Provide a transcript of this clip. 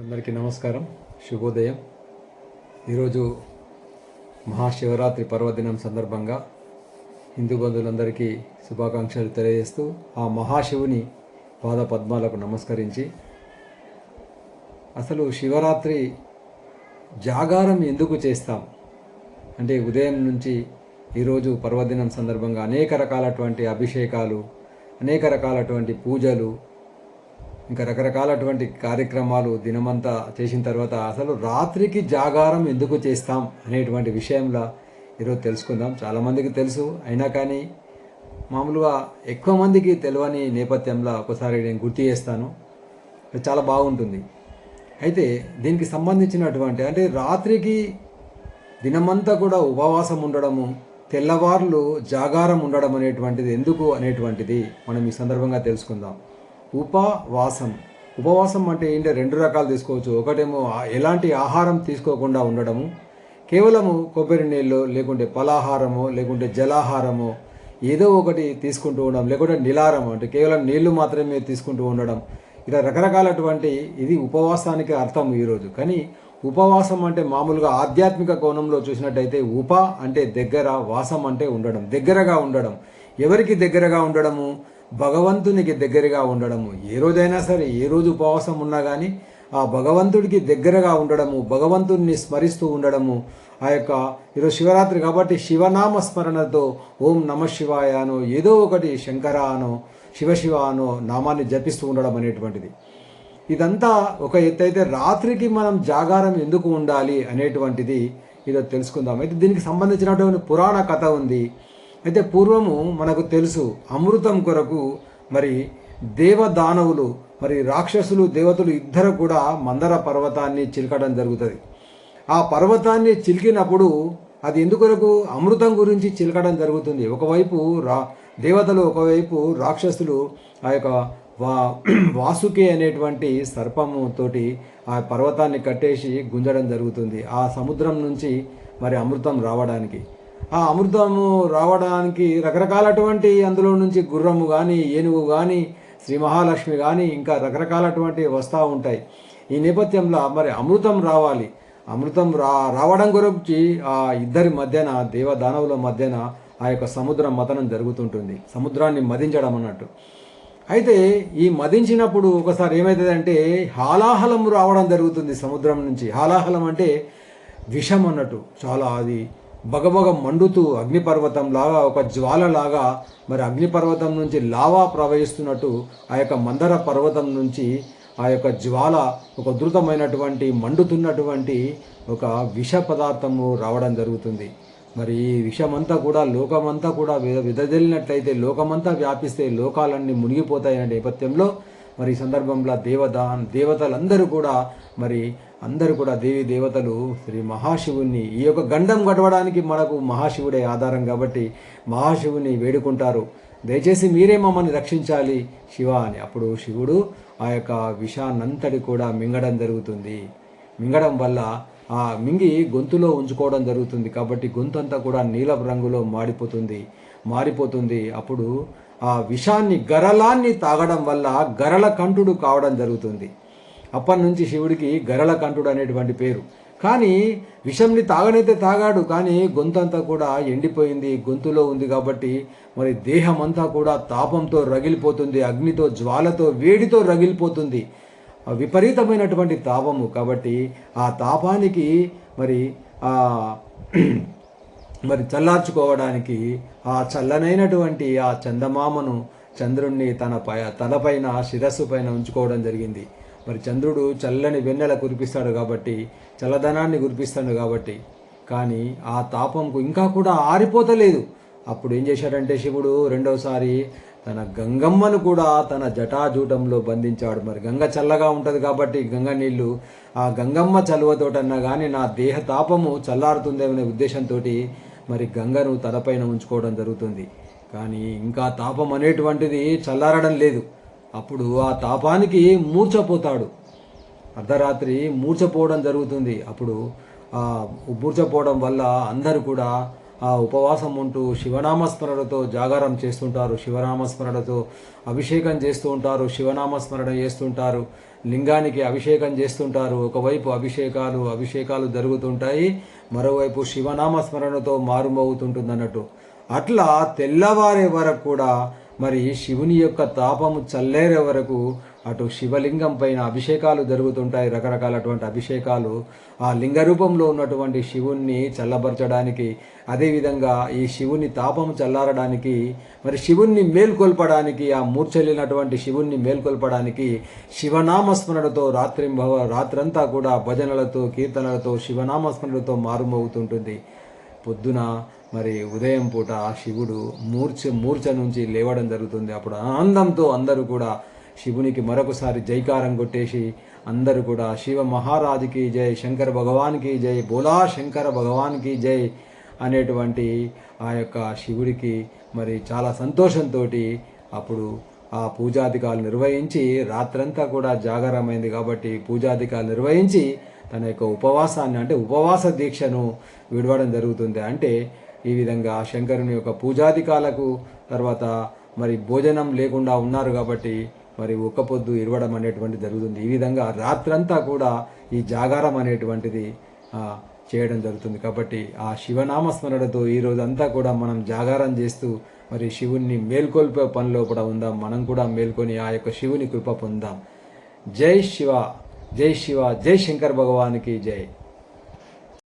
అందరికీ నమస్కారం. శుభోదయం. ఈరోజు మహాశివరాత్రి పర్వదినం సందర్భంగా హిందూ బంధువులందరికీ శుభాకాంక్షలు తెలియజేస్తూ ఆ మహాశివుని పాద పద్మాలకు నమస్కరించి అసలు శివరాత్రి జాగారం ఎందుకు చేస్తాం? అంటే ఉదయం నుంచి ఈరోజు పర్వదినం సందర్భంగా అనేక రకాలటువంటి అభిషేకాలు అనేక రకాలటువంటి పూజలు ఇంకా రకరకాలటువంటి కార్యక్రమాలు దినమంతా చేసిన తర్వాత అసలు రాత్రికి జాగారం ఎందుకు చేస్తాం అనేటువంటి విషయంలో ఈరోజు తెలుసుకుందాం. చాలామందికి తెలుసు. అయినా కానీ మామూలుగా ఎక్కువ మందికి తెలియని నేపథ్యంలో ఒకసారి నేను గుర్తు చేస్తాను. చాలా బాగుంటుంది. అయితే దీనికి సంబంధించినటువంటి అంటే రాత్రికి దినమంతా కూడా ఉపవాసం ఉండడము తెల్లవార్లు జాగారం ఉండడం అనేటువంటిది ఎందుకు అనేటువంటిది మనం ఈ సందర్భంగా తెలుసుకుందాం. ఉపవాసం. ఉపవాసం అంటే ఏంటి? రెండు రకాలు తీసుకోవచ్చు. ఒకటేమో ఎలాంటి ఆహారం తీసుకోకుండా ఉండడము. కేవలము కొబ్బరి నీళ్ళు లేకుంటే పలాహారము లేకుంటే జలాహారము ఏదో ఒకటి తీసుకుంటూ ఉండడం లేకుంటే నిలారం అంటే కేవలం నీళ్ళు మాత్రమే తీసుకుంటూ ఉండడం. ఇలా రకరకాలటువంటి ఇది ఉపవాసానికి అర్థం ఈరోజు కానీ ఉపవాసం అంటే మామూలుగా ఆధ్యాత్మిక కోణంలో చూసినట్టయితే ఉప అంటే దగ్గర వాసం అంటే ఉండడం. దగ్గరగా ఉండడం. ఎవరికి దగ్గరగా ఉండడము? భగవంతునికి దగ్గరగా ఉండడము. ఏ రోజైనా సరే ఏ రోజు ఉపవాసం ఉన్నా కానీ ఆ భగవంతుడికి దగ్గరగా ఉండడము భగవంతుడిని స్మరిస్తూ ఉండడము ఆ యొక్క ఈరోజు శివరాత్రి కాబట్టి శివనామ స్మరణతో ఓం నమ శివాయ అనో ఏదో ఒకటి శంకర అనో శివశివ అనో నామాన్ని జపిస్తూ ఉండడం అనేటువంటిది. ఇదంతా ఒక ఎత్తు అయితే రాత్రికి మనం జాగారం ఎందుకు ఉండాలి అనేటువంటిది ఈరోజు తెలుసుకుందాం. అయితే దీనికి సంబంధించినటువంటి పురాణ కథ ఉంది. అయితే పూర్వము మనకు తెలుసు అమృతం కొరకు మరి దేవదానవులు మరి రాక్షసులు దేవతలు ఇద్దరు కూడా మందర పర్వతాన్ని చిలకడం జరుగుతుంది. ఆ పర్వతాన్ని చిలికినప్పుడు అది ఎందుకొరకు అమృతం గురించి చిలకడం జరుగుతుంది? ఒకవైపు రా దేవతలు ఒకవైపు రాక్షసులు ఆ యొక్క వా వాసుకి అనేటువంటి సర్పముతోటి ఆ పర్వతాన్ని కట్టేసి గుంజడం జరుగుతుంది. ఆ సముద్రం నుంచి మరి అమృతం రావడానికి. ఆ అమృతము రావడానికి రకరకాలటువంటి అందులో నుంచి గుర్రము కానీ ఏనుగు కానీ శ్రీ మహాలక్ష్మి కానీ ఇంకా రకరకాలటువంటి వస్తూ ఉంటాయి. ఈ నేపథ్యంలో మరి అమృతం రావాలి. అమృతం రా రావడం గురించి ఆ ఇద్దరి మధ్యన దేవదానవుల మధ్యన ఆ యొక్క సముద్రం మతనం జరుగుతుంటుంది. సముద్రాన్ని మదించడం అన్నట్టు. అయితే ఈ మదించినప్పుడు ఒకసారి ఏమవుతుందంటే హాలాహలం రావడం జరుగుతుంది సముద్రం నుంచి. హాలాహలం అంటే విషం అన్నట్టు. చాలా అది బగబగ మండుతూ అగ్నిపర్వతం లాగా ఒక జ్వాల లాగా మరి అగ్నిపర్వతం నుంచి లావా ప్రవహిస్తున్నట్టు ఆ యొక్క మందర పర్వతం నుంచి ఆ యొక్క జ్వాల ఒక ఉధృతమైనటువంటి మండుతున్నటువంటి ఒక విష పదార్థము రావడం జరుగుతుంది. మరి ఈ విషమంతా కూడా లోకమంతా కూడా విద- విదజల్లినట్లయితే లోకమంతా వ్యాపిస్తే లోకాలన్నీ మునిగిపోతాయనే నేపథ్యంలో మరి ఈ సందర్భంలో దేవదా దేవతలందరూ కూడా మరి అందరూ కూడా దేవి దేవతలు శ్రీ మహాశివుణ్ణి ఈ యొక్క గండం గడవడానికి మనకు మహాశివుడే ఆధారం కాబట్టి మహాశివుని వేడుకుంటారు. దయచేసి మీరే మమ్మల్ని రక్షించాలి శివ అని. అప్పుడు శివుడు ఆ యొక్క విషాన్నంతటి కూడా మింగడం జరుగుతుంది. మింగడం వల్ల ఆ మింగి గొంతులో ఉంచుకోవడం జరుగుతుంది కాబట్టి గొంతు అంతా కూడా నీలపు రంగులో మాడిపోతుంది. మారిపోతుంది. అప్పుడు ఆ విషాన్ని గరలాన్ని తాగడం వల్ల గరల కంఠుడు కావడం జరుగుతుంది. అప్పటి నుంచి శివుడికి గరల కంఠుడు అనేటువంటి పేరు. కానీ విషంని తాగనైతే తాగాడు కానీ గొంతంతా కూడా ఎండిపోయింది గొంతులో ఉంది కాబట్టి మరి దేహం అంతా కూడా తాపంతో రగిలిపోతుంది అగ్నితో జ్వాలతో వేడితో రగిలిపోతుంది. విపరీతమైనటువంటి తాపము కాబట్టి ఆ తాపానికి మరి ఆ మరి చల్లార్చుకోవడానికి ఆ చల్లనైనటువంటి ఆ చందమామను చంద్రుణ్ణి తన పై తలపైన శిరస్సు పైన ఉంచుకోవడం జరిగింది. మరి చంద్రుడు చల్లని వెన్నెల కురిపిస్తాడు కాబట్టి చల్లదనాన్ని కురిపిస్తాడు కాబట్టి. కానీ ఆ తాపంకు ఇంకా కూడా ఆరిపోతలేదు. అప్పుడు ఏం చేశాడంటే శివుడు రెండవసారి తన గంగమ్మను కూడా తన జటాజూటంలో బంధించాడు. మరి గంగ చల్లగా ఉంటుంది కాబట్టి గంగ నీళ్ళు ఆ గంగమ్మ చలువతోటన్నా కానీ నా దేహ తాపము చల్లారుతుందేమనే ఉద్దేశంతో మరి గంగను తలపైన ఉంచుకోవడం జరుగుతుంది. కానీ ఇంకా తాపం అనేటువంటిది చల్లారడం లేదు. అప్పుడు ఆ తాపానికి మూర్చపోతాడు అర్ధరాత్రి మూర్చపోవడం జరుగుతుంది. అప్పుడు మూర్చపోవడం వల్ల అందరూ కూడా ఆ ఉపవాసం ఉంటూ శివనామస్మరణతో జాగారం చేస్తుంటారు. శివనామస్మరణతో అభిషేకం చేస్తూ ఉంటారు. శివనామస్మరణ చేస్తుంటారు. లింగానికి అభిషేకం చేస్తుంటారు. ఒకవైపు అభిషేకాలు అభిషేకాలు జరుగుతుంటాయి. మరోవైపు శివనామ స్మరణతో మారుమోగుతుంటుంది అన్నట్టు అట్లా తెల్లవారే వరకు కూడా మరి శివుని యొక్క తాపము చల్లేరే వరకు అటు శివలింగం పైన అభిషేకాలు జరుగుతుంటాయి రకరకాలటువంటి అభిషేకాలు. ఆ లింగ రూపంలో ఉన్నటువంటి శివుణ్ణి చల్లబరచడానికి అదేవిధంగా ఈ శివుని తాపము చల్లారడానికి మరి శివుణ్ణి మేల్కొల్పడానికి ఆ మూర్ఛలినటువంటి శివుణ్ణి మేల్కొల్పడానికి శివనామస్మరణతో రాత్రి రాత్రంతా కూడా భజనలతో కీర్తనలతో శివనామస్మరణతో మారుమోగుతుంటుంది. పొద్దున మరి ఉదయం పూట ఆ శివుడు మూర్ఛ మూర్ఛ నుంచి లేవడం జరుగుతుంది. అప్పుడు ఆనందంతో అందరూ కూడా శివునికి మరొకసారి జైకారం కొట్టేసి అందరూ కూడా శివ మహారాజుకి జై శంకర భగవాన్కి జై బోలా శంకర భగవాన్కి జై అనేటువంటి ఆ యొక్క శివుడికి మరి చాలా సంతోషంతో అప్పుడు ఆ పూజాధికాలు నిర్వహించి రాత్రంతా కూడా జాగారమైంది కాబట్టి పూజాధికాలు నిర్వహించి తన యొక్క ఉపవాసాన్ని అంటే ఉపవాస దీక్షను విడవడం జరుగుతుంది. అంటే ఈ విధంగా శంకరుని యొక్క పూజాధికాలకు తర్వాత మరి భోజనం లేకుండా ఉన్నారు కాబట్టి మరి ఒక్క పొద్దు ఇరవడం అనేటువంటి జరుగుతుంది. ఈ విధంగా రాత్రంతా కూడా ఈ జాగారం అనేటువంటిది చేయడం జరుగుతుంది. కాబట్టి ఆ శివనామస్మరణతో ఈ అంతా కూడా మనం జాగారం చేస్తూ మరి శివుణ్ణి మేల్కొల్పే పనిలో కూడా ఉందాం. మనం కూడా మేల్కొని ఆ యొక్క శివుని కృప పొందాం. జై శివ జై శివ జై శంకర్ భగవానికి జై.